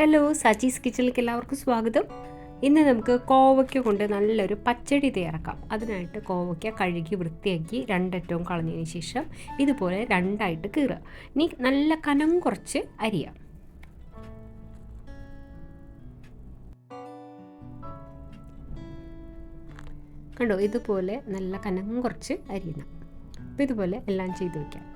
Hello Saji's കിച്ചണിലേക്ക് എല്ലാവർക്കും സ്വാഗതം. ഇന്ന് നമുക്ക് കോവയ്ക്ക കൊണ്ട് നല്ലൊരു പച്ചടി തയ്യാറാക്കാം. അതിനായിട്ട് കോവയ്ക്ക കഴുകി വൃത്തിയാക്കി രണ്ടറ്റവും കളഞ്ഞതിന് ശേഷം ഇതുപോലെ രണ്ടായിട്ട് കീറുക. ഇനി നല്ല കനം കുറച്ച് അരിയാം. കണ്ടോ ഇതുപോലെ നല്ല കനം കുറച്ച് അരിയണം അപ്പോൾ ഇതുപോലെ എല്ലാം ചെയ്ത് വയ്ക്കാം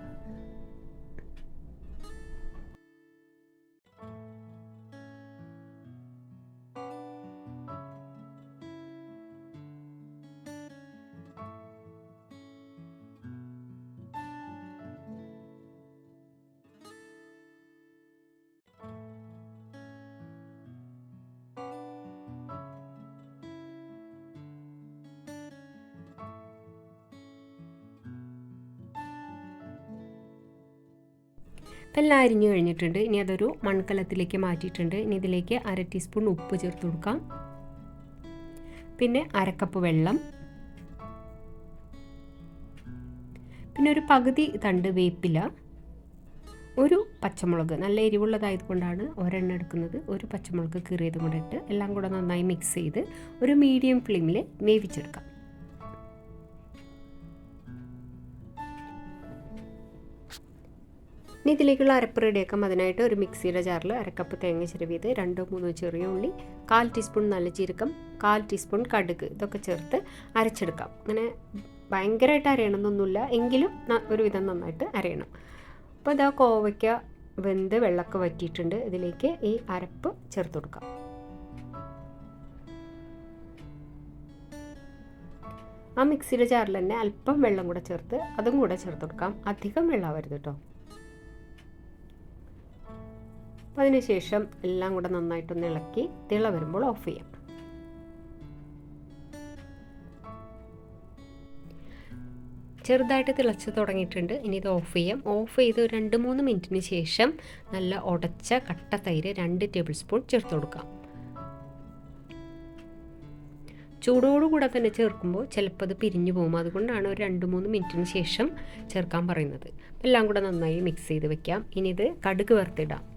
ഇപ്പം എല്ലാം അരിഞ്ഞു കഴിഞ്ഞിട്ടുണ്ട്. ഇനി അതൊരു മൺകലത്തിലേക്ക് മാറ്റിയിട്ടുണ്ട്. ഇനി ഇതിലേക്ക് അര ടീസ്പൂൺ ഉപ്പ് ചേർത്ത് കൊടുക്കാം. പിന്നെ അരക്കപ്പ് വെള്ളം. പിന്നെ ഒരു പകുതി തണ്ട് വേപ്പില. ഒരു പച്ചമുളക്. നല്ല എരിവുള്ളതായത് കൊണ്ടാണ് ഒരെണ്ണം എടുക്കുന്നത്. ഒരു പച്ചമുളക് കീറിയത് കൂടെ ഇട്ട് എല്ലാം കൂടെ നന്നായി മിക്സ് ചെയ്ത് ഒരു മീഡിയം ഫ്ലെയിമിൽ വേവിച്ചെടുക്കാം. ഇനി ഇതിലേക്കുള്ള അരപ്പ് റെഡിയാക്കാം അതിനായിട്ട് ഒരു മിക്സിയുടെ ജാറിൽ അരക്കപ്പ് തേങ്ങ ചിരവിയത് രണ്ടോ മൂന്നോ ചെറിയ ഉള്ളി കാൽ ടീസ്പൂൺ നല്ല ജീരകം കാൽ ടീസ്പൂൺ കടുക് ഇതൊക്കെ ചേർത്ത് അരച്ചെടുക്കാം. അങ്ങനെ ഭയങ്കരമായിട്ട് അരയണമെന്നൊന്നുമില്ല എങ്കിലും ഒരുവിധം നന്നായിട്ട് അരയണം. അപ്പോൾ ഇതാ കോവയ്ക്ക വെന്ത് വെള്ളമൊക്കെ വറ്റിയിട്ടുണ്ട് ഇതിലേക്ക് ഈ അരപ്പ് ചേർത്ത് കൊടുക്കാം. ആ മിക്സിയുടെ ജാറിൽ തന്നെ അല്പം വെള്ളം കൂടെ ചേർത്ത് അതും കൂടെ ചേർത്ത് കൊടുക്കാം. അധികം വെള്ളമാവരുത് കേട്ടോ. അപ്പം അതിനുശേഷം എല്ലാം കൂടെ നന്നായിട്ടൊന്ന് ഇളക്കി തിള വരുമ്പോൾ ഓഫ് ചെയ്യാം. ചെറുതായിട്ട് തിളച്ച് തുടങ്ങിയിട്ടുണ്ട്. ഇനി ഇത് ഓഫ് ചെയ്യാം. ഓഫ് ചെയ്ത് രണ്ട് മൂന്ന് മിനിറ്റിന് ശേഷം നല്ല ഉടച്ച കട്ട തൈര് രണ്ട് ടേബിൾ സ്പൂൺ ചേർത്ത് കൊടുക്കാം. ചൂടോടുകൂടെ തന്നെ ചേർക്കുമ്പോൾ ചിലപ്പോൾ അത് പിരിഞ്ഞു പോകും. അതുകൊണ്ടാണ് ഒരു രണ്ട് മൂന്ന് മിനിറ്റിന് ശേഷം ചേർക്കാൻ പറയുന്നത്. എല്ലാം കൂടെ നന്നായി മിക്സ് ചെയ്ത് വെക്കാം. ഇനി ഇത് കടുക് വറുത്തിടാം.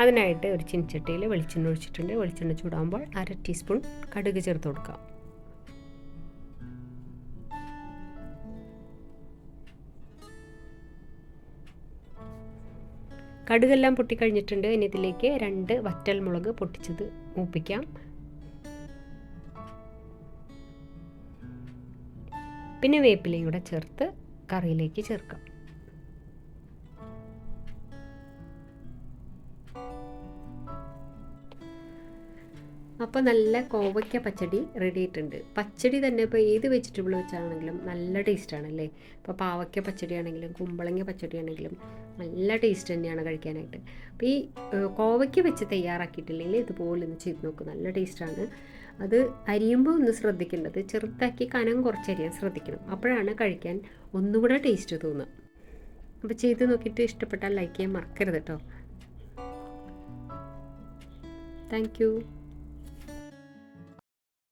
അതിനായിട്ട് ഒരു ചിൻചട്ടിയിൽ വെളിച്ചെണ്ണ ഒഴിച്ചിട്ടുണ്ട്. വെളിച്ചെണ്ണ ചൂടാകുമ്പോൾ അര ടീസ്പൂൺ കടുക് ചേർത്ത് കൊടുക്കാം കടുകെല്ലാം പൊട്ടിക്കഴിഞ്ഞിട്ടുണ്ട്. ഇനി ഇതിലേക്ക് രണ്ട് വറ്റൽ മുളക് പൊട്ടിച്ചത് മൂപ്പിക്കാം. പിന്നെ വേപ്പിലയും കൂടെ ചേർത്ത് കറിയിലേക്ക് ചേർക്കാം. അപ്പോൾ നല്ല കോവയ്ക്ക പച്ചടി റെഡി ആയിട്ടുണ്ട്. പച്ചടി തന്നെ ഇപ്പോൾ ഏത് വെജിറ്റബിൾ വെച്ചാണെങ്കിലും നല്ല ടേസ്റ്റാണ് അല്ലേ ഇപ്പോൾ പാവയ്ക്ക പച്ചടി ആണെങ്കിലും കുമ്പളങ്ങ പച്ചടി ആണെങ്കിലും നല്ല ടേസ്റ്റ് തന്നെയാണ് കഴിക്കാനായിട്ട്. അപ്പോൾ ഈ കോവയ്ക്ക വെച്ച് തയ്യാറാക്കിയിട്ടില്ലെങ്കിൽ ഇതുപോലെ ഒന്ന് ചെയ്ത് നോക്കും. നല്ല ടേസ്റ്റാണ് അത് അരിയുമ്പോൾ ഒന്ന് ശ്രദ്ധിക്കേണ്ടത് ചെറുതാക്കി കനം കുറച്ചരിയാൻ ശ്രദ്ധിക്കണം. അപ്പോഴാണ് കഴിക്കാൻ ഒന്നുകൂടെ ടേസ്റ്റ് തോന്നുക. അപ്പോൾ ചെയ്ത് നോക്കിയിട്ട് ഇഷ്ടപ്പെട്ടാൽ ലൈക്ക് ചെയ്യാൻ മറക്കരുത് കേട്ടോ. താങ്ക്